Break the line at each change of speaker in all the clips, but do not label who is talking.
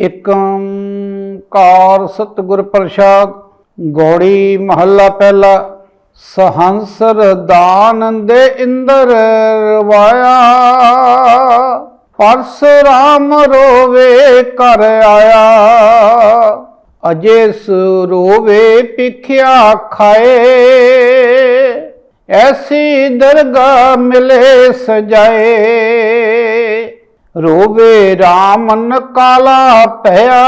ਏਕੰਕਾਰ ਸਤਿਗੁਰ ਪ੍ਰਸਾਦ, ਗੋੜੀ ਮਹੱਲਾ ਪਹਿਲਾ, ਸਹੰਸਰ ਦਾਨ ਦੇ ਇੰਦਰ ਰਵਾਇਆ। ਪਰਸਰਾਮ ਰੋਵੇ ਕਰ ਆਇਆ। ਅਜੇ ਰੋਵੇ ਪਿਖਿਆ ਖਾਏ। ਐਸੀ ਦਰਗਾ ਮਿਲੇ ਸਜਾਏ। ਰੋਵੇ ਰਾਮਨ ਕਾਲਾ ਪਿਆ।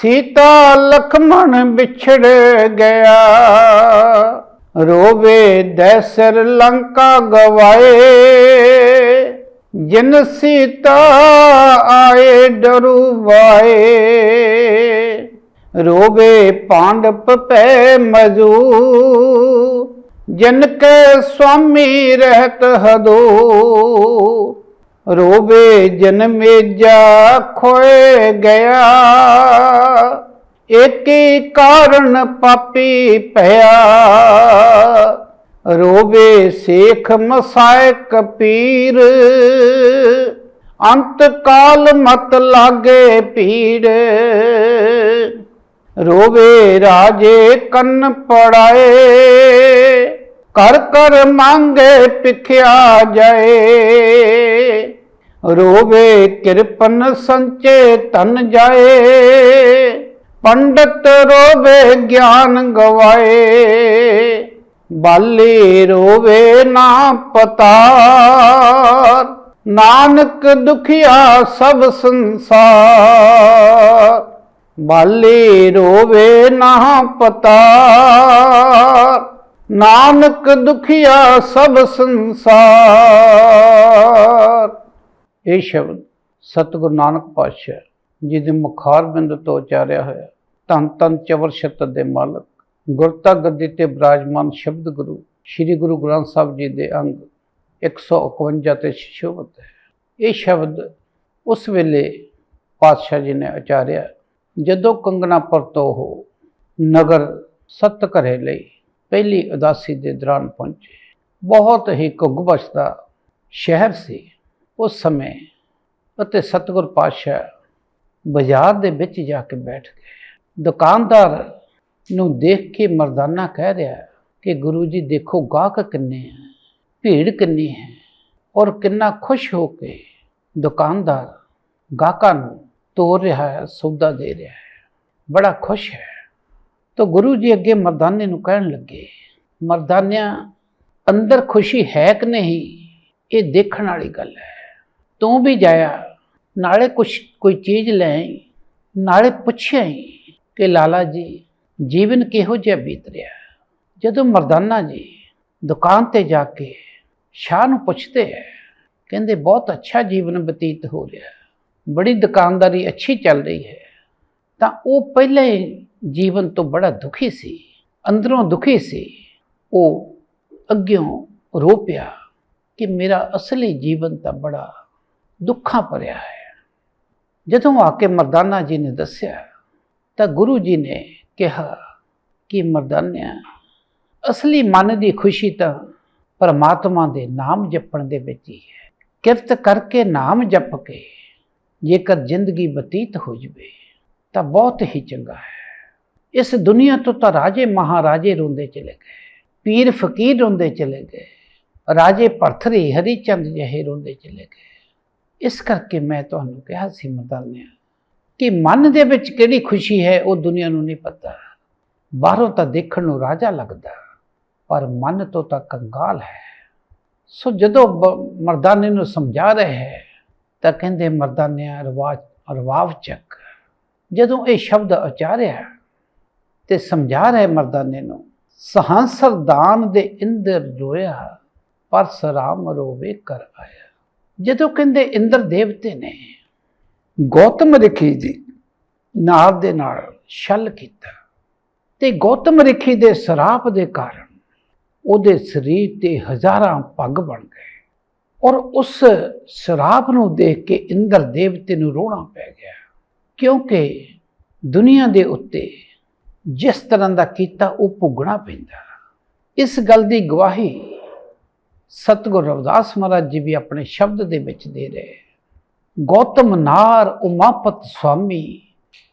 ਸੀਤਾ ਲਖਮਣ ਵਿਛੜ ਗਿਆ। ਰੋਵੇ ਦੈਸਰ ਲੰਕਾ ਗਵਾਏ। ਜਿਨ ਸੀਤਾ ਆਏ ਡਰੂਵਾਏ ਰੋਵੇ ਪਾਂਡਪ ਪੈ ਮਜੂ। ਜਿਨ ਕੇ ਸੁਆਮੀ ਰਹਿਤ ਹਦੋ। ਰੋਵੇ ਜਨਮੇਜਾ ਖੋਏ ਗਿਆ। ਏਕੀ ਕਾਰਨ ਪਾਪੀ ਭਇਆ। ਰੋਵੇ ਸੇਖ ਮਸਾਇਕ ਪੀਰ। ਅੰਤ ਕਾਲ ਮਤ ਲਾਗੇ ਪੀੜ ਰੋਵੇ ਰਾਜੇ ਕੰਨ ਪੜਾਏ। ਕਰ ਕਰ ਮੰਗੇ ਪਿਖਿਆ ਜਾਏ। ਰੋਵੇ ਕਿਰਪਨ ਸੰਚੇ ਤਨ ਜਾਏ। ਪੰਡਤ ਰੋਵੇ ਗਿਆਨ ਗਵਾਏ। ਬਾਲੀ ਰੋਵੇ ਨਾ ਪਤਾਰ। ਨਾਨਕ ਦੁਖੀਆ ਸਭ ਸੰਸਾਰ। ਬਾਲੀ ਰੋਵੇ ਨਾ ਪਤਾਰ। ਨਾਨਕ ਦੁਖੀਆ ਸਭ ਸੰਸਾਰ। ਇਹ ਸ਼ਬਦ ਸਤਿਗੁਰੂ ਨਾਨਕ ਪਾਤਸ਼ਾਹ ਜੀ ਦੇ ਮੁਖਾਰ ਬਿੰਦ ਤੋਂ ਉਚਾਰਿਆ ਹੋਇਆ। ਧੰਨ ਧੰਨ ਚਵਰ ਸ਼ਬਦ ਦੇ ਮਾਲਕ ਗੁਰਤਾ ਗੱਦੀ ਤੇ ਬਿਰਾਜਮਾਨ ਸ਼ਬਦ ਗੁਰੂ, ਸ੍ਰੀ ਗੁਰੂ ਗ੍ਰੰਥ ਸਾਹਿਬ ਜੀ ਦੇ ਅੰਗ 151 ਤੇ ਸ਼ੋਭਤ ਹੈ। ਇਹ ਸ਼ਬਦ ਉਸ ਵੇਲੇ ਪਾਤਸ਼ਾਹ ਜੀ ਨੇ ਉਚਾਰਿਆ, ਜਦੋਂ ਕੰਗਨਾਪੁਰ ਤੋਂ ਉਹ ਨਗਰ ਸਤ ਘਰੇ ਲਈ। ਪਹਿਲੀ ਉਦਾਸੀ ਦੇ ਦੌਰਾਨ ਪਹੁੰਚੇ। ਬਹੁਤ ਹੀ ਘੁੱਗ ਬਸਦਾ ਸ਼ਹਿਰ ਸੀ। ਉਸ ਸਮੇਂ ਅਤੇ ਸਤਿਗੁਰ ਪਾਤਸ਼ਾਹ ਬਾਜ਼ਾਰ ਦੇ ਵਿੱਚ ਜਾ ਕੇ ਬੈਠ ਗਏ। ਦੁਕਾਨਦਾਰ ਨੂੰ ਦੇਖ ਕੇ ਮਰਦਾਨਾ ਕਹਿ ਰਿਹਾ, ਕਿ ਗੁਰੂ ਜੀ, ਦੇਖੋ ਗਾਹਕ ਕਿੰਨੇ ਹੈ ਭੀੜ ਕਿੰਨੀ ਹੈ ਔਰ ਕਿੰਨਾ ਖੁਸ਼ ਹੋ ਕੇ ਦੁਕਾਨਦਾਰ ਗਾਹਕਾਂ ਨੂੰ ਤੋਰ ਰਿਹਾ ਹੈ, ਸੌਦਾ ਦੇ ਰਿਹਾ ਹੈ। ਬੜਾ ਖੁਸ਼ ਹੈ। ਤਾਂ ਗੁਰੂ ਜੀ ਅੱਗੇ ਮਰਦਾਨੇ ਨੂੰ ਕਹਿਣ ਲੱਗੇ, ਮਰਦਾਨਿਆਂ, ਅੰਦਰ ਖੁਸ਼ੀ ਹੈ ਕਿ ਨਹੀਂ? ਇਹ ਦੇਖਣ ਵਾਲੀ ਗੱਲ ਹੈ। ਤੂੰ ਵੀ ਜਾਇਆ, ਨਾਲੇ ਕੁਛ, ਕੋਈ ਚੀਜ਼ ਲੈ ਆਈ ਨਾਲੇ ਪੁੱਛਿਆ ਹੀ ਕਿ ਲਾਲਾ ਜੀ, ਜੀਵਨ ਕਿਹੋ ਜਿਹਾ ਬੀਤ ਰਿਹਾ? ਜਦੋਂ ਮਰਦਾਨਾ ਜੀ ਦੁਕਾਨ ਤੇ ਜਾ ਕੇ ਸ਼ਾਹ ਨੂੰ ਪੁੱਛਦੇ ਹੈ, ਕਹਿੰਦੇ, ਬਹੁਤ ਅੱਛਾ ਜੀਵਨ ਬਤੀਤ ਹੋ ਰਿਹਾ। ਬੜੀ ਦੁਕਾਨਦਾਰੀ ਅੱਛੀ ਚੱਲ ਰਹੀ ਹੈ। ਤਾਂ ਉਹ ਪਹਿਲੇ ਜੀਵਨ ਤੋਂ ਬੜਾ ਦੁਖੀ ਸੀ, ਅੰਦਰੋਂ ਦੁਖੀ ਸੀ। ਉਹ ਅੱਗਿਓਂ ਰੋ ਪਿਆ ਕਿ ਮੇਰਾ ਅਸਲੀ ਜੀਵਨ ਤਾਂ ਬੜਾ ਦੁੱਖਾਂ ਭਰਿਆ ਹੈ। ਜਦੋਂ ਆ ਕੇ ਮਰਦਾਨਾ ਜੀ ਨੇ ਦੱਸਿਆ, ਤਾਂ ਗੁਰੂ ਜੀ ਨੇ ਕਿਹਾ ਕਿ ਮਰਦਾਨਿਆ, ਅਸਲੀ ਮਨ ਦੀ ਖੁਸ਼ੀ ਤਾਂ ਪਰਮਾਤਮਾ ਦੇ ਨਾਮ ਜਪਣ ਦੇ ਵਿੱਚ ਹੀ ਹੈ। ਕਿਰਤ ਕਰਕੇ ਨਾਮ ਜਪ ਕੇ ਜੇਕਰ ਜ਼ਿੰਦਗੀ ਬਤੀਤ ਹੋ ਜਵੇ, ਤਾਂ ਬਹੁਤ ਹੀ ਚੰਗਾ ਹੈ। ਇਸ ਦੁਨੀਆ ਤੋਂ ਤਾਂ ਰਾਜੇ ਮਹਾਰਾਜੇ ਰੋਂਦੇ ਚਲੇ ਗਏ, ਪੀਰ ਫਕੀਰ ਰੋਂਦੇ ਚਲੇ ਗਏ, ਰਾਜੇ ਪਰਥਰੀ ਹਰੀ ਚੰਦ ਜਿਹੇ ਰੋਂਦੇ ਚਲੇ ਗਏ। ਇਸ ਕਰਕੇ ਮੈਂ ਤੁਹਾਨੂੰ ਕਿਹਾ ਸੀ ਮਰਦਾਨਿਆ, ਕਿ ਮਨ ਦੇ ਵਿੱਚ ਕਿਹੜੀ ਖੁਸ਼ੀ ਹੈ ਉਹ ਦੁਨੀਆ ਨੂੰ ਨਹੀਂ ਪਤਾ। ਬਾਹਰੋਂ ਤਾਂ ਦੇਖਣ ਨੂੰ ਰਾਜਾ ਲੱਗਦਾ, ਪਰ ਮਨ ਤੋਂ ਤਾਂ ਕੰਗਾਲ ਹੈ। ਸੋ ਜਦੋਂ ਬ- ਮਰਦਾਨੇ ਨੂੰ ਸਮਝਾ ਰਹੇ ਹੈ, ਤਾਂ ਕਹਿੰਦੇ ਮਰਦਾਨਿਆ ਰਵਾਜ ਰਵਾਵ ਚੱਕ ਜਦੋਂ ਇਹ ਸ਼ਬਦ ਉਚਾਰਿਆ ਤੇ ਸਮਝਾ ਰਹੇ ਮਰਦਾਨੇ ਨੂੰ ਸਹੰਸਰ ਦਾਨ ਦੇ ਇੰਦਰ ਰੋਇਆ ਪਰ ਸਰਾਮ ਰੋਵੇ ਕਰ ਆਇਆ। ਜਦੋਂ ਕਹਿੰਦੇ ਇੰਦਰ ਦੇਵਤੇ ਨੇ, ਗੌਤਮ ਰਿਖੀ ਦੀ ਨਾਲ ਦੇ ਨਾਲ ਛਲ ਕੀਤਾ ਤੇ ਗੌਤਮ ਰਿਖੀ ਦੇ ਸਰਾਪ ਦੇ ਕਾਰਨ ਉਹਦੇ ਸਰੀਰ ਤੇ ਹਜ਼ਾਰਾਂ ਪੱਗ ਬਣ ਗਏ ਔਰ ਉਸ ਸਰਾਪ ਨੂੰ ਦੇਖ ਕੇ ਇੰਦਰ ਦੇਵਤੇ ਨੂੰ ਰੋਣਾ ਪੈ ਗਿਆ ਕਿਉਂਕਿ ਦੁਨੀਆ ਦੇ ਉੱਤੇ ਜਿਸ ਤਰ੍ਹਾਂ ਦਾ ਕੀਤਾ, ਉਹ ਭੁਗਣਾ ਪੈਂਦਾ ਇਸ ਗੱਲ ਦੀ ਗਵਾਹੀ ਸਤਿਗੁਰ ਰਵਿਦਾਸ ਮਹਾਰਾਜ ਜੀ ਵੀ ਆਪਣੇ ਸ਼ਬਦ ਦੇ ਵਿੱਚ ਦੇ ਰਹੇ ਗੌਤਮ ਨਾਰ ਉਮਾਪਤ ਸੁਆਮੀ,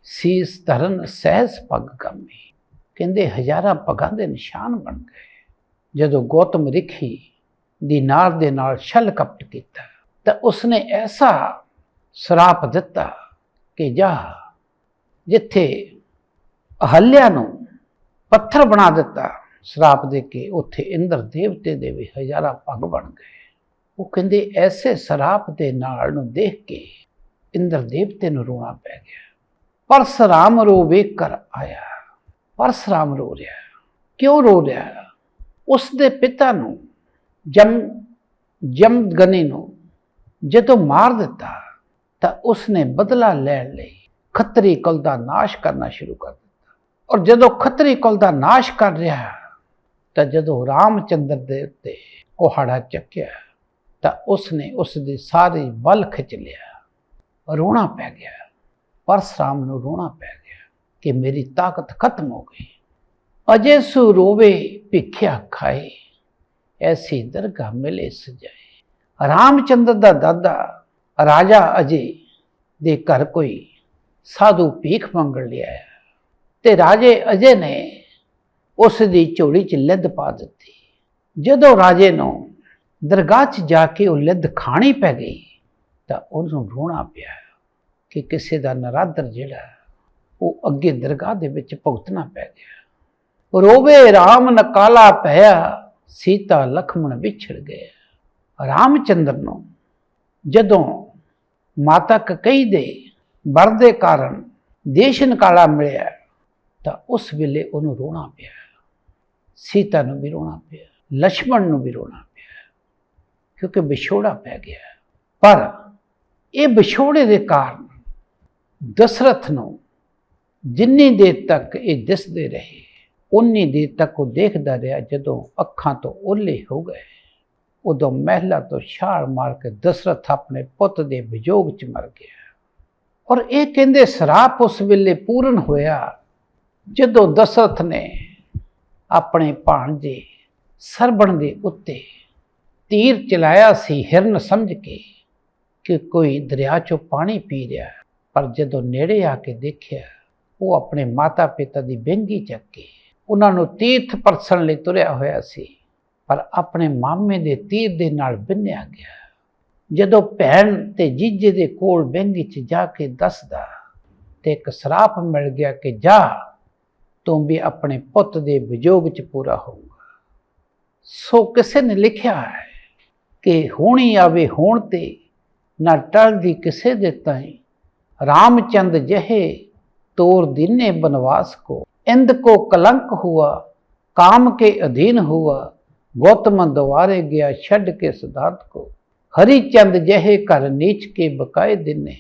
ਸੀਸ ਧਰਨ ਸਹਿਸ ਪੱਗ ਗੰਮੀ। ਕਹਿੰਦੇ ਹਜ਼ਾਰਾਂ ਪੱਗਾਂ ਦੇ ਨਿਸ਼ਾਨ ਬਣ ਗਏ। ਜਦੋਂ ਗੌਤਮ ਰਿਖੀ ਦੀ ਨਾਰ ਦੇ ਨਾਲ ਛਲ ਕਪਟ ਕੀਤਾ, ਤਾਂ ਉਸਨੇ ਐਸਾ ਸਰਾਪ ਦਿੱਤਾ ਕਿ ਜਾ ਜਿੱਥੇ ਅਹਲਿਆ ਨੂੰ ਪੱਥਰ ਬਣਾ ਦਿੱਤਾ। ਸਰਾਪ ਦੇ ਕੇ ਉੱਥੇ ਇੰਦਰ ਦੇਵਤੇ ਦੇ ਵੀ ਹਜ਼ਾਰਾਂ ਪੱਗ ਬਣ ਗਏ। ਉਹ ਕਹਿੰਦੇ, ਐਸੇ ਸਰਾਪ ਦੇ ਨਾਲ ਨੂੰ ਦੇਖ ਕੇ ਇੰਦਰ ਦੇਵਤੇ ਨੂੰ ਰੋਣਾ ਪੈ ਗਿਆ। ਪਰਸਰਾਮ ਰੋ ਵੇਖ ਕਰ ਆਇਆ। ਪਰਸਰਾਮ ਰੋ ਰਿਹਾ। ਕਿਉਂ ਰੋ ਰਿਹਾ? ਉਸ ਦੇ ਪਿਤਾ ਨੂੰ ਜਮ ਜਮਗਨੀ ਨੂੰ ਜਦੋਂ ਮਾਰ ਦਿੱਤਾ ਤਾਂ ਉਸਨੇ ਬਦਲਾ ਲੈਣ ਲਈ ਖੱਤਰੀ ਕੁਲ ਦਾ ਨਾਸ਼ ਕਰਨਾ ਸ਼ੁਰੂ ਕਰ ਦਿੱਤਾ। ਔਰ ਜਦੋਂ ਖੱਤਰੀ ਕੁਲ ਦਾ ਨਾਸ਼ ਕਰ ਰਿਹਾ ਤਾਂ ਜਦੋਂ ਰਾਮਚੰਦਰ ਦੇ ਉੱਤੇ ਕੁਹਾੜਾ ਚੱਕਿਆ, ਤਾਂ ਉਸਨੇ ਉਸ ਦੀ ਸਾਰੀ ਬਲ ਖਿੱਚ ਲਿਆ। ਰੋਣਾ ਪੈ ਗਿਆ। ਪਰਸਰਾਮ ਨੂੰ ਰੋਣਾ ਪੈ ਗਿਆ ਕਿ ਮੇਰੀ ਤਾਕਤ ਖਤਮ ਹੋ ਗਈ। ਅਜੇ ਸੂ ਰੋਵੇ ਭਿੱਖਿਆ ਖਾਏ, ਐਸੀ ਦਰਗਾਹ ਮਿਲੇ ਸਜਾਏ। ਰਾਮਚੰਦਰ ਦਾ ਦਾਦਾ, ਰਾਜਾ ਅਜੇ ਦੇ ਘਰ ਕੋਈ ਸਾਧੂ ਭੀਖ ਮੰਗਣ ਲਿਆ ਤੇ ਰਾਜੇ ਅਜੇ ਨੇ ਉਸ ਦੀ ਝੋਲੀ 'ਚ ਲਿੱਦ ਪਾ ਦਿੱਤੀ। ਜਦੋਂ ਰਾਜੇ ਨੂੰ ਦਰਗਾਹ 'ਚ ਜਾ ਕੇ ਉਹ ਲਿੱਦ ਖਾਣੀ ਪੈ ਗਈ, ਤਾਂ ਉਹਨੂੰ ਰੋਣਾ ਪਿਆ ਕਿ ਕਿਸੇ ਦਾ ਨਰਾਦਰ ਜਿਹੜਾ, ਉਹ ਅੱਗੇ ਦਰਗਾਹ ਦੇ ਵਿੱਚ ਭੁਗਤਣਾ ਪੈ ਗਿਆ। ਰੋਵੇ ਰਾਮ ਨਕਾਲਾ ਪਿਆ ਸੀਤਾ ਲਖਮਣ ਵਿਛੜ ਗਏ ਰਾਮਚੰਦਰ ਨੂੰ ਜਦੋਂ ਮਾਤਾ ਕਕਈ ਦੇ ਵਰ ਦੇ ਕਾਰਨ ਦੇਸ਼ ਨਕਾਲਾ ਮਿਲਿਆ ਤਾਂ ਉਸ ਵੇਲੇ ਉਹਨੂੰ ਰੋਣਾ ਪਿਆ। ਸੀਤਾ ਨੂੰ ਵੀ ਰੋਣਾ ਪਿਆ ਲక్ష్మణ ਨੂੰ ਵੀ ਰੋਣਾ ਪਿਆ, ਕਿਉਂਕਿ ਵਿਛੋੜਾ ਪੈ ਗਿਆ। ਪਰ ਇਹ ਵਿਛੋੜੇ ਦੇ ਕਾਰਨ ਦਸ਼ਰਥ ਨੂੰ ਜਿੰਨੀ ਦੇਰ ਤੱਕ ਇਹ ਦਿਸਦੇ ਰਹੇ ਉਨੀ ਦੇਰ ਤੱਕ ਉਹ ਦੇਖਦਾ ਰਿਹਾ ਜਦੋਂ ਅੱਖਾਂ ਤੋਂ ਓਲੇ ਹੋ ਗਏ। ਉਦੋਂ ਮਹਿਲਾ ਤੋਂ ਛਾਲ ਮਾਰ ਕੇ ਦਸ਼ਰਥ ਆਪਣੇ ਪੁੱਤ ਦੇ ਵਿਜੋਗ 'ਚ ਮਰ ਗਿਆ। ਔਰ ਇਹ ਕਹਿੰਦੇ ਸਰਾਪ ਉਸ ਵੇਲੇ ਪੂਰਨ ਹੋਇਆ ਜਦੋਂ ਦਸ਼ਰਥ ਨੇ ਆਪਣੇ ਭਾਣਜੇ ਸਰਬਣ ਦੇ ਉੱਤੇ ਤੀਰ ਚਲਾਇਆ ਸੀ ਹਿਰਨ ਸਮਝ ਕੇ ਕਿ ਕੋਈ ਦਰਿਆ 'ਚੋਂ ਪਾਣੀ ਪੀ ਰਿਹਾ ਪਰ ਜਦੋਂ ਨੇੜੇ ਆ ਕੇ ਦੇਖਿਆ, ਉਹ ਆਪਣੇ ਮਾਤਾ ਪਿਤਾ ਦੀ ਬੈਂਗੀ ਚੱਕ ਕੇ ਉਹਨਾਂ ਨੂੰ ਤੀਰਥ ਪਰਸਣ ਲਈ ਤੁਰਿਆ ਹੋਇਆ ਸੀ, ਪਰ ਆਪਣੇ ਮਾਮੇ ਦੇ ਤੀਰ ਦੇ ਨਾਲ ਬਿੰਨਿਆ ਗਿਆ। ਜਦੋਂ ਭੈਣ ਤੇ ਜੀਜੇ ਦੇ ਕੋਲ ਬੈਂਗੀ 'ਚ ਜਾ ਕੇ ਦੱਸਦਾ ਤੇ ਇੱਕ ਸਰਾਪ ਮਿਲ ਗਿਆ ਕਿ ਜਾ ਤੂੰ ਵੀ ਆਪਣੇ ਪੁੱਤ ਦੇ ਵਿਯੋਗ 'ਚ ਪੂਰਾ ਹੋਊਗਾ। ਸੋ ਕਿਸੇ ਨੇ ਲਿਖਿਆ ਹੈ ਕਿ ਹੋਣੀ ਆਵੇ ਹੋਣ ਤੇ ਨਾ ਟਲਦੀ ਕਿਸੇ ਦੇ ਤਾਈ। ਰਾਮਚੰਦ ਜਹੇ ਤੋਰ ਦਿਨੇ ਬਨਵਾਸ ਕੋ, ਇੰਦ ਕੋ ਕਲੰਕ ਹੁਆ, ਕਾਮ ਕੇ ਅਧੀਨ ਹੁਆ, ਗੌਤਮ ਦਵਾਰੇ ਗਿਆ ਛੱਡ ਕੇ ਸਿਧਾਰਥ ਕੋ। ਹਰੀ ਚੰਦ ਜਹੇ ਘਰ ਨੀਚ ਕੇ ਬਕਾਏ ਦਿਨੇ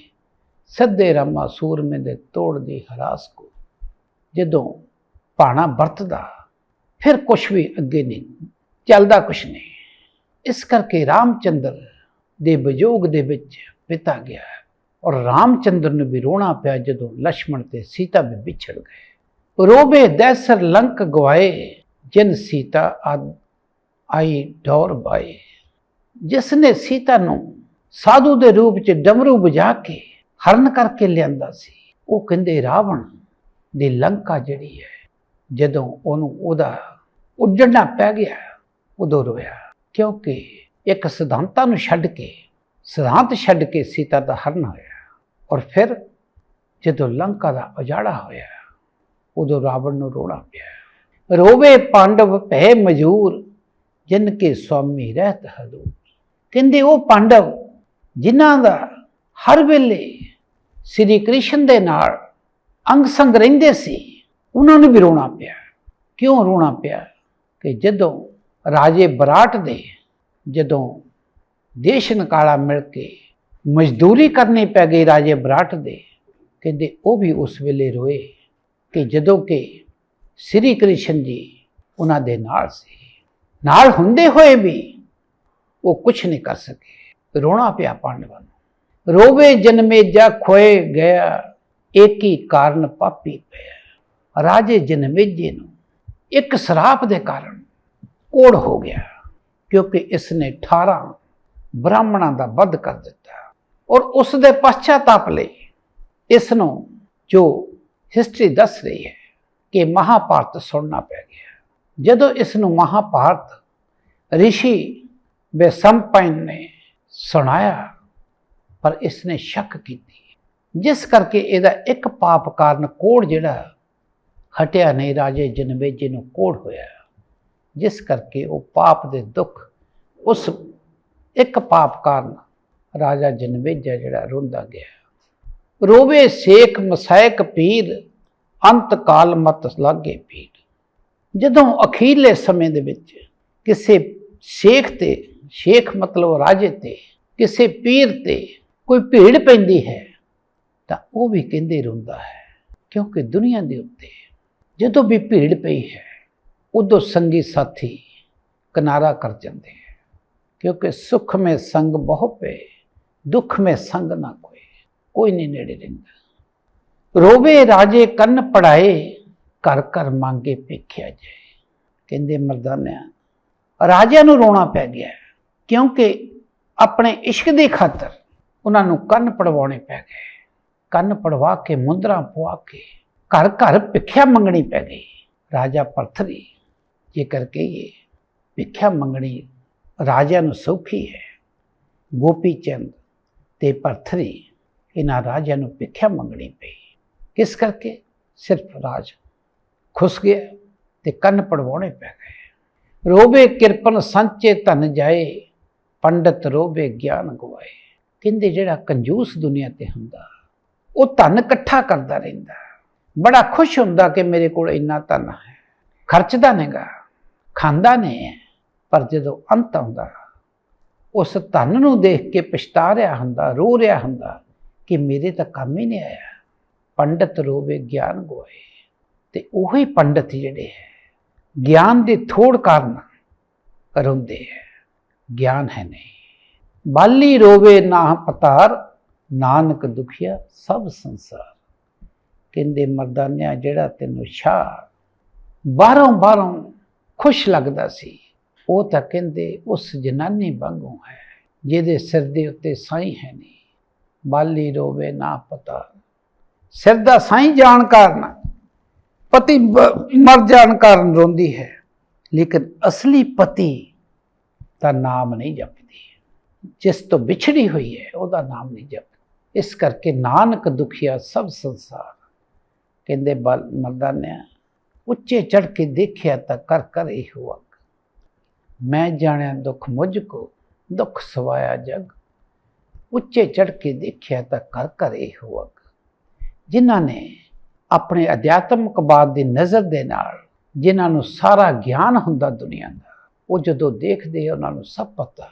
ਸੱਦੇ ਰਾਮਾ ਸੂਰਮੇ ਦੇ ਤੋੜ ਦੀ ਹਰਾਸ ਕੋ। ਜਦੋਂ ਭਾਣਾ ਵਰਤਦਾ, ਫਿਰ ਕੁਛ ਵੀ ਅੱਗੇ ਨਹੀਂ, ਚੱਲਦਾ ਕੁਛ ਨਹੀਂ। ਇਸ ਕਰਕੇ ਰਾਮਚੰਦਰ ਦੇ ਵਿਯੋਗ ਦੇ ਵਿੱਚ ਬਿਤਾ ਗਿਆ ਔਰ ਰਾਮਚੰਦਰ ਨੂੰ ਵੀ ਰੋਣਾ ਪਿਆ ਜਦੋਂ ਲక్ష్మణ ਤੇ ਸੀਤਾ ਵੀ ਵਿਛੜ ਗਏ। ਰੋਬੇ ਦੈਸਰ ਲੰਕ ਗਵਾਏ, ਜਿਨ ਸੀਤਾ ਆਈ ਡੋਰ ਬਾਈ ਜਿਸ ਨੇ ਸੀਤਾ ਨੂੰ ਸਾਧੂ ਦੇ ਰੂਪ ਚ ਡਮਰੂ ਵਜਾ ਕੇ ਹਰਨ ਕਰਕੇ ਲਿਆਂਦਾ ਸੀ, ਉਹ ਕਹਿੰਦੇ ਰਾਵਣ ਦੀ ਲੰਕਾ ਜਿਹੜੀ ਹੈ ਜਦੋਂ ਉਹਨੂੰ ਉਹਦਾ ਉੱਜੜਨਾ ਪੈ ਗਿਆ, ਉਦੋਂ ਰੋਇਆ। ਕਿਉਂਕਿ ਇੱਕ ਸਿਧਾਂਤਾਂ ਨੂੰ ਛੱਡ ਕੇ, ਸਿਧਾਂਤ ਛੱਡ ਕੇ ਸੀਤਾ ਦਾ ਹਰਨ ਹੋਇਆ। ਔਰ ਫਿਰ ਜਦੋਂ ਲੰਕਾ ਦਾ ਉਜਾੜਾ ਹੋਇਆ, ਉਦੋਂ ਰਾਵਣ ਨੂੰ ਰੋਣਾ ਪਿਆ। ਰੋਵੇ ਪਾਂਡਵ ਭੈ ਮਜੂਰ, ਜਿਨ ਕੇ ਸਵਾਮੀ ਰਹਿਤ ਹਦੂਰ ਕਹਿੰਦੇ ਉਹ ਪਾਂਡਵ, ਜਿਨ੍ਹਾਂ ਦਾ ਹਰ ਵੇਲੇ ਸ੍ਰੀ ਕ੍ਰਿਸ਼ਨ ਦੇ ਨਾਲ ਅੰਗ ਸੰਗ ਰਹਿੰਦੇ ਸੀ ਉਹਨਾਂ ਨੂੰ ਵੀ ਰੋਣਾ ਪਿਆ। ਕਿਉਂ ਰੋਣਾ ਪਿਆ? ਕਿ ਜਦੋਂ ਰਾਜੇ ਬਰਾਟ ਦੇ ਜਦੋਂ ਦੇਸ਼ ਨਕਾਲਾ ਮਿਲ ਕੇ ਮਜ਼ਦੂਰੀ ਕਰਨੀ ਪੈ ਗਈ ਰਾਜੇ ਬਰਾਟ ਦੇ, ਕਹਿੰਦੇ ਉਹ ਵੀ ਉਸ ਵੇਲੇ ਰੋਏ ਕਿ ਜਦੋਂ ਕਿ ਸ੍ਰੀ ਕ੍ਰਿਸ਼ਨ ਜੀ ਉਹਨਾਂ ਦੇ ਨਾਲ ਸੀ। ਨਾਲ ਹੁੰਦੇ ਹੋਏ ਵੀ ਉਹ ਕੁਝ ਨਹੀਂ ਕਰ ਸਕੇ। ਰੋਣਾ ਪਿਆ ਪਾਂਡਵਾਂ ਨੂੰ। ਰੋਵੇ ਜਨਮੇ ਜਾ ਖੋਏ ਗਿਆ ਇੱਕ ਹੀ ਕਾਰਨ ਪਾਪੀ ਪਿਆ। ਰਾਜੇ ਜਨਮੇਜੇ ਨੂੰ ਇੱਕ ਸਰਾਪ ਦੇ ਕਾਰਨ ਕੋੜ ਹੋ ਗਿਆ ਕਿਉਂਕਿ ਇਸ ਨੇ 18 ਬ੍ਰਾਹਮਣਾਂ ਦਾ ਵੱਧ ਕਰ ਦਿੱਤਾ ਔਰ ਉਸ ਦੇ ਪਛਤਾਪ ਲਈ ਇਸ ਨੂੰ ਜੋ ਹਿਸਟਰੀ ਦੱਸ ਰਹੀ ਹੈ ਕਿ ਮਹਾਭਾਰਤ ਸੁਣਨਾ ਪੈ ਗਿਆ। ਜਦੋਂ ਇਸ ਨੂੰ ਮਹਾਭਾਰਤ ਰਿਸ਼ੀ ਬੇਸੰਪਾਇਨ ਨੇ ਸੁਣਾਇਆ, ਪਰ ਇਸ ਨੇ ਸ਼ੱਕ ਕੀਤੀ। ਜਿਸ ਕਰਕੇ ਇਹਦਾ ਇੱਕ ਪਾਪ ਕਾਰਨ ਕੋੜ ਜਿਹੜਾ ਹਟਿਆ ਨਹੀਂ ਰਾਜੇ ਜਨਮੇਜੇ ਨੂੰ ਕੋੜ ਹੋਇਆ। ਜਿਸ ਕਰਕੇ ਉਹ ਪਾਪ ਦੇ ਦੁੱਖ, ਉਸ ਇੱਕ ਪਾਪ ਕਾਰਨ ਰਾਜਾ ਜਨਮੇਜਾ ਜਿਹੜਾ ਰੋਂਦਾ ਗਿਆ। ਰੋਵੇ ਸੇਖ ਮਸਾਇਕ ਪੀਰ, ਅੰਤ ਕਾਲ ਮਤ ਲਾਗੇ ਪੀਰ। ਜਦੋਂ ਅਖੀਰਲੇ ਸਮੇਂ ਦੇ ਵਿੱਚ ਕਿਸੇ ਸ਼ੇਖ ਤੇ, ਸ਼ੇਖ ਮਤਲਬ ਰਾਜੇ ਤੇ, ਕਿਸੇ ਪੀਰ ਤੇ ਕੋਈ ਭੀੜ ਪੈਂਦੀ ਹੈ, ਤਾਂ ਉਹ ਵੀ ਕਹਿੰਦੇ ਰੋਂਦਾ ਹੈ, ਕਿਉਂਕਿ ਦੁਨੀਆ ਦੇ ਉੱਤੇ ਜਦੋਂ ਵੀ ਭੀੜ ਪਈ ਹੈ, ਉਦੋਂ ਸੰਗੀ ਸਾਥੀ ਕਿਨਾਰਾ ਕਰ ਜਾਂਦੇ ਹੈ, ਕਿਉਂਕਿ ਸੁਖ ਮੇ ਸੰਗ ਬਹੁ ਪਏ, ਦੁੱਖ ਮੇ ਸੰਗ ਨਾ ਕੋਈ ਕੋਈ ਨਹੀਂ ਨੇੜੇ ਰਹਿੰਦਾ। ਰੋਵੇ ਰਾਜੇ ਕੰਨ ਪੜਾਏ, ਘਰ ਘਰ ਮੰਗੇ ਪੇਖਿਆ ਜੇ ਕਹਿੰਦੇ ਮਰਦਾਨਿਆਂ, ਰਾਜਿਆਂ ਨੂੰ ਰੋਣਾ ਪੈ ਗਿਆ ਕਿਉਂਕਿ ਆਪਣੇ ਇਸ਼ਕ ਦੀ ਖਾਤਰ ਉਹਨਾਂ ਨੂੰ ਕੰਨ ਪੜਵਾਉਣੇ ਪੈ ਗਏ। ਕੰਨ ਪੜਵਾ ਕੇ ਮੁੰਦਰਾ ਪਵਾ ਕੇ ਘਰ ਘਰ ਭਿੱਖਿਆ ਮੰਗਣੀ ਪੈ ਗਈ। ਰਾਜਾ ਪਰਥਰੀ ਜੇ ਕਰਕੇ ਇਹ ਭਿੱਖਿਆ ਮੰਗਣੀ ਰਾਜਿਆਂ ਨੂੰ ਸੌਖੀ ਹੈ। ਗੋਪੀ ਚੰਦ ਤੇ ਪਰਥਰੀ ਇਹਨਾਂ ਰਾਜਿਆਂ ਨੂੰ ਭਿੱਖਿਆ ਮੰਗਣੀ ਪਈ। ਕਿਸ ਕਰਕੇ ਸਿਰਫ ਰਾਜ ਖੁਸ ਗਿਆ ਤੇ ਕੰਨ ਪੜਵਾਉਣੇ ਪੈ ਗਏ। ਰੋਬੇ ਕਿਰਪਨ ਸੰਚੇ ਧਨ ਜਾਏ, ਪੰਡਤ ਰੋਬੇ ਗਿਆਨ ਗਵਾਏ। ਕਹਿੰਦੇ ਜਿਹੜਾ ਕੰਜੂਸ ਦੁਨੀਆ ਤੇ ਹੁੰਦਾ, ਉਹ ਧਨ ਇਕੱਠਾ ਕਰਦਾ ਰਹਿੰਦਾ ਬੜਾ ਖੁਸ਼ ਹੁੰਦਾ ਕਿ ਮੇਰੇ ਕੋਲ ਇੰਨਾ ਧਨ ਹੈ। ਖਰਚਦਾ ਨਹੀਂਗਾ, ਖਾਂਦਾ ਨਹੀਂ ਹੈ, ਪਰ ਜਦੋਂ ਅੰਤ ਆਉਂਦਾ, ਉਸ ਧਨ ਨੂੰ ਦੇਖ ਕੇ ਪਛਤਾ ਰਿਹਾ ਹੁੰਦਾ, ਰੋ ਰਿਹਾ ਹੁੰਦਾ ਕਿ ਮੇਰੇ ਤਾਂ ਕੰਮ ਹੀ ਨਹੀਂ ਆਇਆ। ਪੰਡਤ ਰੋਵੇ, ਗਿਆਨ ਗੋਏ। ਤੇ ਉਹੀ ਪੰਡਤ ਜਿਹੜੇ ਹੈ, ਗਿਆਨ ਦੇ ਥੋੜ ਕਾਰਨ ਰੋਂਦੇ ਹੈ। ਗਿਆਨ ਹੈ ਨਹੀਂ। ਬਾਲੀ ਰੋਵੇ ਨਾ ਪਤਾਰ, ਨਾਨਕ ਦੁਖੀਆ ਸਭ ਸੰਸਾਰ। ਕਹਿੰਦੇ ਮਰਦਾਨਿਆ ਜਿਹੜਾ ਤੈਨੂੰ ਸ਼ਾਹ ਬਾਹਰੋਂ ਬਾਹਰੋਂ ਖੁਸ਼ ਲੱਗਦਾ ਸੀ, ਉਹ ਤਾਂ ਕਹਿੰਦੇ ਉਸ ਜਨਾਨੀ ਵਾਂਗੂ ਹੈ, ਜਿਹਦੇ ਸਿਰ ਦੇ ਉੱਤੇ ਸਾਈ ਹੈ ਨਹੀਂ। ਬਾਲੀ ਰੋਵੇ, ਨਾ ਪਤਾ, ਸਿਰ ਦਾ ਸਾਈ ਜਾਣ ਕਾਰਨ, ਪਤੀ ਮਰ ਜਾਣ ਕਾਰਨ ਰੋਂਦੀ ਹੈ, ਲੇਕਿਨ ਅਸਲੀ ਪਤੀ ਦਾ ਨਾਮ ਨਹੀਂ ਜਪਦੀ। ਜਿਸ ਤੋਂ ਵਿਛੜੀ ਹੋਈ ਹੈ, ਉਹਦਾ ਨਾਮ ਨਹੀਂ ਜਪਦੀ। ਇਸ ਕਰਕੇ ਨਾਨਕ ਦੁਖੀਆ ਸਭ ਸੰਸਾਰ ਕਹਿੰਦੇ, ਬਲ ਮਰਦਾਨਿਆ ਉੱਚੇ ਚੜ ਕੇ ਦੇਖਿਆ ਤਾਂ ਕਰ ਕਰ ਇਹੋ ਅਗ। ਮੈਂ ਜਾਣਿਆ ਦੁੱਖ ਮੁਝ ਕੋ, ਦੁੱਖ ਸਵਾਇਆ ਜਗ। ਉੱਚੇ ਚੜ ਕੇ ਦੇਖਿਆ ਤਾਂ ਕਰ ਕਰ ਇਹੋ ਅਗ। ਜਿਨ੍ਹਾਂ ਨੇ ਆਪਣੇ ਅਧਿਆਤਮਕ ਅਧਿਆਤਮਕਵਾਦ ਦੀ ਨਜ਼ਰ ਦੇ ਨਾਲ, ਜਿਨ੍ਹਾਂ ਨੂੰ ਸਾਰਾ ਗਿਆਨ ਹੁੰਦਾ ਦੁਨੀਆ ਦਾ, ਉਹ ਜਦੋਂ ਦੇਖਦੇ ਉਹਨਾਂ ਨੂੰ ਸਭ ਪਤਾ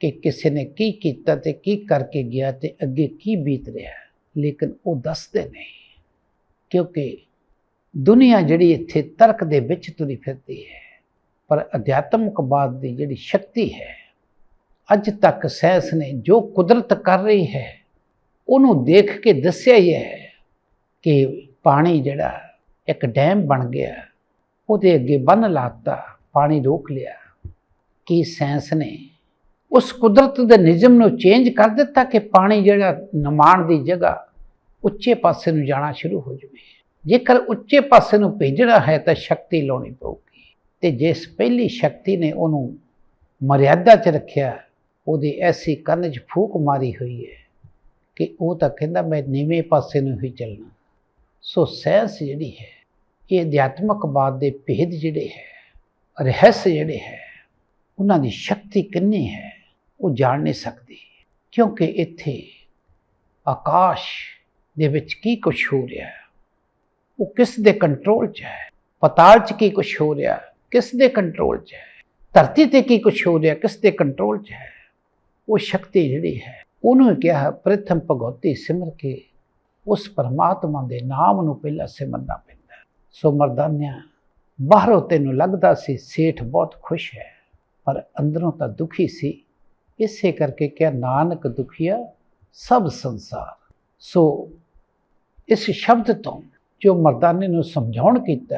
ਕਿ ਕਿਸੇ ਨੇ ਕੀ ਕੀਤਾ ਤੇ ਕੀ ਕਰਕੇ ਗਿਆ ਤੇ ਅੱਗੇ ਕੀ ਬੀਤ ਰਿਹਾ। ਲੇਕਿਨ ਉਹ ਦੱਸਦੇ ਨਹੀਂ। ਕਿਉਂਕਿ ਦੁਨੀਆ ਜਿਹੜੀ ਇੱਥੇ ਤਰਕ ਦੇ ਵਿੱਚ ਤੁਰੀ ਫਿਰਦੀ ਹੈ, ਪਰ ਅਧਿਆਤਮਕਵਾਦ ਦੀ ਜਿਹੜੀ ਸ਼ਕਤੀ ਹੈ, ਅੱਜ ਤੱਕ ਸਾਇੰਸ ਨੇ ਜੋ ਕੁਦਰਤ ਕਰ ਰਹੀ ਹੈ, ਉਹਨੂੰ ਦੇਖ ਕੇ ਦੱਸਿਆ ਹੀ ਹੈ ਕਿ ਪਾਣੀ ਜਿਹੜਾ ਇੱਕ ਡੈਮ ਬਣ ਗਿਆ, ਉਹਦੇ ਅੱਗੇ ਬੰਨ ਲਾਤਾ, ਪਾਣੀ ਰੋਕ ਲਿਆ। ਕਿ ਸਾਇੰਸ ਨੇ ਉਸ ਕੁਦਰਤ ਦੇ ਨਿਯਮ ਨੂੰ ਚੇਂਜ ਕਰ ਦਿੱਤਾ ਕਿ ਪਾਣੀ ਜਿਹੜਾ ਨਿਮਾਣ ਦੀ ਜਗ੍ਹਾ ਉੱਚੇ ਪਾਸੇ ਨੂੰ ਜਾਣਾ ਸ਼ੁਰੂ ਹੋ ਜਾਵੇ। ਜੇਕਰ ਉੱਚੇ ਪਾਸੇ ਨੂੰ ਭੇਜਣਾ ਹੈ ਤਾਂ ਸ਼ਕਤੀ ਲਾਉਣੀ ਪਊਗੀ। ਤੇ ਜਿਸ ਪਹਿਲੀ ਸ਼ਕਤੀ ਨੇ ਉਹਨੂੰ ਮਰਿਆਦਾ 'ਚ ਰੱਖਿਆ, ਉਹਦੀ ਐਸੀ ਕੰਨ 'ਚ ਫੂਕ ਮਾਰੀ ਹੋਈ ਹੈ ਕਿ ਉਹ ਤਾਂ ਕਹਿੰਦਾ, ਮੈਂ ਨੀਵੇਂ ਪਾਸੇ ਨੂੰ ਹੀ ਚੱਲਣਾ। ਸੋ ਸੈਂਸ ਜਿਹੜੀ ਹੈ, ਇਹ ਅਧਿਆਤਮਕਵਾਦ ਦੇ ਭੇਦ ਜਿਹੜੇ ਹੈ, ਰਹੱਸ ਜਿਹੜੇ ਹੈ, ਉਹਨਾਂ ਦੀ ਸ਼ਕਤੀ ਕਿੰਨੀ ਹੈ, ਉਹ ਜਾਣ ਨਹੀਂ ਸਕਦੀ। ਕਿਉਂਕਿ ਇੱਥੇ ਆਕਾਸ਼ ਦੇ ਵਿੱਚ ਕੀ ਕੁਝ ਹੋ ਰਿਹਾ ਹੈ? ਉਹ ਕਿਸ ਦੇ ਕੰਟਰੋਲ 'ਚ ਹੈ? ਪਤਾਲ 'ਚ ਕੀ ਕੁਝ ਹੋ ਰਿਹਾ? ਕਿਸ ਦੇ ਕੰਟਰੋਲ 'ਚ ਹੈ? ਧਰਤੀ ਤੇ ਕੀ ਕੁਝ ਹੋ ਰਿਹਾ? ਕਿਸ ਦੇ ਕੰਟਰੋਲ 'ਚ ਹੈ? ਉਹ ਸ਼ਕਤੀ ਜਿਹੜੀ ਹੈ, ਉਹਨੂੰ ਕਿਹਾ ਪ੍ਰਥਮ ਭਗਵਤੀ ਸਿਮਰ ਕੇ। ਉਸ ਪਰਮਾਤਮਾ ਦੇ ਨਾਮ ਨੂੰ ਪਹਿਲਾਂ ਸਿਮਰਨਾ ਪੈਂਦਾ ਸੋ ਮਰਦਾਨਿਆ, ਬਾਹਰੋਂ ਤੈਨੂੰ ਲੱਗਦਾ ਸੀ ਸੇਠ ਬਹੁਤ ਖੁਸ਼ ਹੈ, ਪਰ ਅੰਦਰੋਂ ਤਾਂ ਦੁਖੀ ਸੀ। ਇਸੇ ਕਰਕੇ ਕਿਹਾ, ਨਾਨਕ ਦੁਖੀਆ, ਸਭ ਸੰਸਾਰ। ਸੋ ਇਸ ਸ਼ਬਦ ਤੋਂ ਜੋ ਮਰਦਾਨੇ ਨੂੰ ਸਮਝਾਉਣ ਕੀਤਾ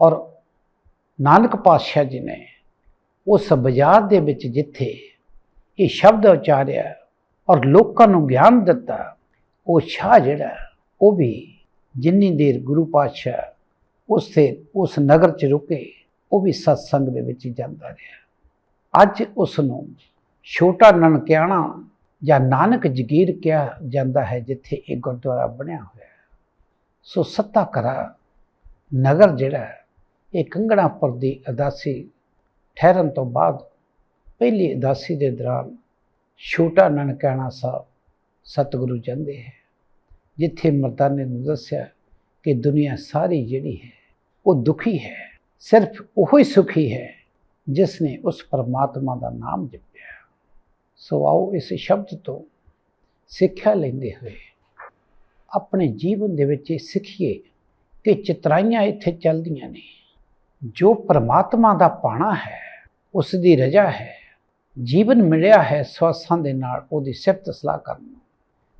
ਔਰ ਨਾਨਕ ਪਾਤਸ਼ਾਹ ਜੀ ਨੇ ਉਸ ਬਾਜ਼ਾਰ ਦੇ ਵਿੱਚ ਜਿੱਥੇ ਇਹ ਸ਼ਬਦ ਉਚਾਰਿਆ ਔਰ ਲੋਕਾਂ ਨੂੰ ਗਿਆਨ ਦਿੱਤਾ ਉਹ ਸ਼ਾਹ ਜਿਹੜਾ ਉਹ ਵੀ ਜਿੰਨੀ ਦੇਰ ਗੁਰੂ ਪਾਤਸ਼ਾਹ ਉਸ ਤੇ ਉਸ ਨਗਰ 'ਚ ਰੁਕੇ, ਉਹ ਵੀ ਸਤਸੰਗ ਦੇ ਵਿੱਚ ਜਾਂਦਾ ਰਿਹਾ। ਅੱਜ ਉਸ ਨੂੰ ਛੋਟਾ ਨਨਕਿਆਣਾ ਜਾਂ ਨਾਨਕ ਜਗੀਰ ਕਿਹਾ ਜਾਂਦਾ ਹੈ, ਜਿੱਥੇ ਇਹ ਗੁਰਦੁਆਰਾ ਬਣਿਆ ਹੋਇਆ ਸੋ ਸੱਤਾ ਕਰਾ ਨਗਰ ਜਿਹੜਾ ਇਹ ਕੰਗਣਾਪੁਰ ਦੀ ਅਦਾਸੀ ਠਹਿਰਨ ਤੋਂ ਬਾਅਦ ਪਹਿਲੀ ਉਦਾਸੀ ਦੇ ਦੌਰਾਨ ਛੋਟਾ ਨਨਕਾਣਾ ਸਾਹਿਬ ਸਤਿਗੁਰੂ ਜਾਂਦੇ ਹੈ, ਜਿੱਥੇ ਮਰਦਾਨੇ ਨੂੰ ਦੱਸਿਆ ਕਿ ਦੁਨੀਆ ਸਾਰੀ ਜਿਹੜੀ ਹੈ, ਉਹ ਦੁਖੀ ਹੈ, ਸਿਰਫ ਉਹ ਹੀ ਸੁਖੀ ਹੈ ਜਿਸ ਨੇ ਉਸ ਪਰਮਾਤਮਾ ਦਾ ਨਾਮ ਜਪਿਆ। ਸੋ ਆਓ ਇਸ ਸ਼ਬਦ ਤੋਂ ਸਿੱਖਿਆ ਲੈਂਦੇ ਹੋਏ ਆਪਣੇ ਜੀਵਨ ਦੇ ਵਿੱਚ ਇਹ ਸਿੱਖੀਏ ਕਿ ਚਤਰਾਈਆਂ ਇੱਥੇ ਚੱਲਦੀਆਂ ਨੇ। ਜੋ ਪਰਮਾਤਮਾ ਦਾ ਪਾਣਾ ਹੈ, ਉਸ ਦੀ ਰਜਾ ਹੈ, ਜੀਵਨ ਮਿਲਿਆ ਹੈ ਸਵਾਸਾਂ ਦੇ ਨਾਲ ਉਹਦੀ ਸਿਫਤ ਸਲਾਹ ਕਰਨ ਨੂੰ,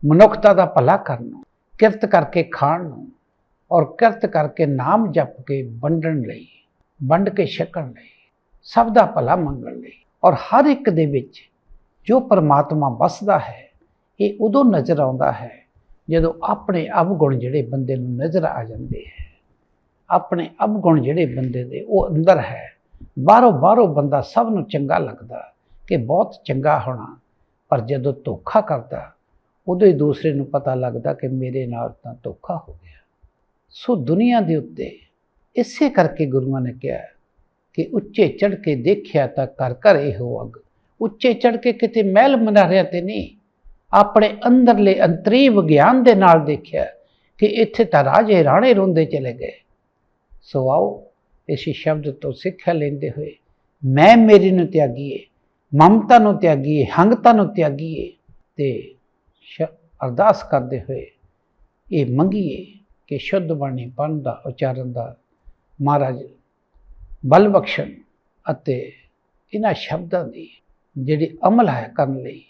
ਮਨੁੱਖਤਾ ਦਾ ਭਲਾ ਕਰਨ ਨੂੰ, ਕਿਰਤ ਕਰਕੇ ਖਾਣ ਨੂੰ ਔਰ ਕਿਰਤ ਕਰਕੇ ਨਾਮ ਜਪ ਕੇ ਵੰਡਣ ਲਈ, ਵੰਡ ਕੇ ਛਕਣ ਲਈ, ਸਭ ਦਾ ਭਲਾ ਮੰਗਣ ਲਈ ਔਰ ਹਰ ਇੱਕ ਦੇ ਵਿੱਚ ਜੋ ਪਰਮਾਤਮਾ ਵਸਦਾ ਹੈ, ਇਹ ਉਦੋਂ ਨਜ਼ਰ ਆਉਂਦਾ ਹੈ ਜਦੋਂ ਆਪਣੇ ਅਵਗੁਣ ਜਿਹੜੇ ਬੰਦੇ ਨੂੰ ਨਜ਼ਰ ਆ ਜਾਂਦੇ ਹੈ, ਆਪਣੇ ਅਵਗੁਣ ਜਿਹੜੇ ਬੰਦੇ ਦੇ ਉਹ ਅੰਦਰ ਹੈ, ਬਾਹਰੋਂ ਬਾਹਰੋਂ ਬੰਦਾ ਸਭ ਨੂੰ ਚੰਗਾ ਲੱਗਦਾ ਕਿ ਬਹੁਤ ਚੰਗਾ ਹੋਣਾ, ਪਰ ਜਦੋਂ ਧੋਖਾ ਕਰਦਾ, ਉਦੋਂ ਹੀ ਦੂਸਰੇ ਨੂੰ ਪਤਾ ਲੱਗਦਾ ਕਿ ਮੇਰੇ ਨਾਲ ਤਾਂ ਧੋਖਾ ਹੋ ਗਿਆ। ਸੋ ਦੁਨੀਆ ਦੇ ਉੱਤੇ ਇਸੇ ਕਰਕੇ ਗੁਰੂਆਂ ਨੇ ਕਿਹਾ ਕਿ ਉੱਚੇ ਚੜ ਕੇ ਦੇਖਿਆ ਤਾਂ ਕਰ ਕਰ ਇਹੋ ਅਗ, ਉੱਚੇ ਚੜ ਕੇ ਕਿਤੇ ਮਹਿਲ ਮਨਾਰਿਆ ਤੇ ਨਹੀਂ ਆਪਣੇ ਅੰਦਰਲੇ ਅੰਤਰੀ ਵਿਗਿਆਨ ਦੇ ਨਾਲ ਦੇਖਿਆ ਕਿ ਇੱਥੇ ਤਾਂ ਰਾਜੇ ਰਾਣੇ ਰੋਂਦੇ ਚਲੇ ਗਏ। ਸੋ ਆਓ, ਇਸ ਸ਼ਬਦ ਤੋਂ ਸਿੱਖਿਆ ਲੈਂਦੇ ਹੋਏ ਮੈਂ ਮੇਰੀ ਨੂੰ ਤਿਆਗੀਏ, ਮਮਤਾ ਨੂੰ ਤਿਆਗੀਏ, ਹੰਗਤਾ ਨੂੰ ਤਿਆਗੀਏ ਤੇ ਸ਼- ਅਰਦਾਸ ਕਰਦੇ ਹੋਏ ਇਹ ਮੰਗੀਏ ਕਿ ਸ਼ੁੱਧ ਬਾਣੀ ਪੜ੍ਹਨ ਦਾ ਉਚਾਰਨ ਦਾ ਮਹਾਰਾਜ ਬਲ ਬਖਸ਼ਣ ਅਤੇ ਇਹਨਾਂ ਸ਼ਬਦਾਂ ਦੀ ਜਿਹੜੀ ਅਮਲ ਹੈ ਕਰਨ ਲਈ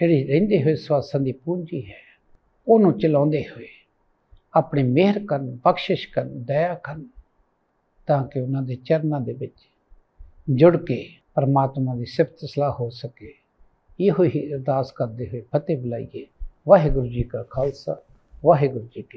ਜਿਹੜੀ ਰਹਿੰਦੇ ਹੋਏ ਸਵਾਸਾਂ ਦੀ ਪੂੰਜੀ ਹੈ, ਉਹਨੂੰ ਚਲਾਉਂਦੇ ਹੋਏ ਆਪਣੀ ਮਿਹਰ ਕਰਨ, ਬਖਸ਼ਿਸ਼ ਕਰਨ, ਦਇਆ ਕਰਨ, ਤਾਂ ਕਿ ਉਹਨਾਂ ਦੇ ਚਰਨਾਂ ਦੇ ਵਿੱਚ ਜੁੜ ਕੇ ਪਰਮਾਤਮਾ ਦੀ ਸਿਫਤ ਸਲਾਹ ਹੋ ਸਕੇ। ਇਹੋ ਹੀ ਅਰਦਾਸ ਕਰਦੇ ਹੋਏ ਫਤਿਹ ਬੁਲਾਈਏ। ਵਾਹਿਗੁਰੂ ਜੀ ਕਾ ਖਾਲਸਾ, ਵਾਹਿਗੁਰੂ ਜੀ ਕੀ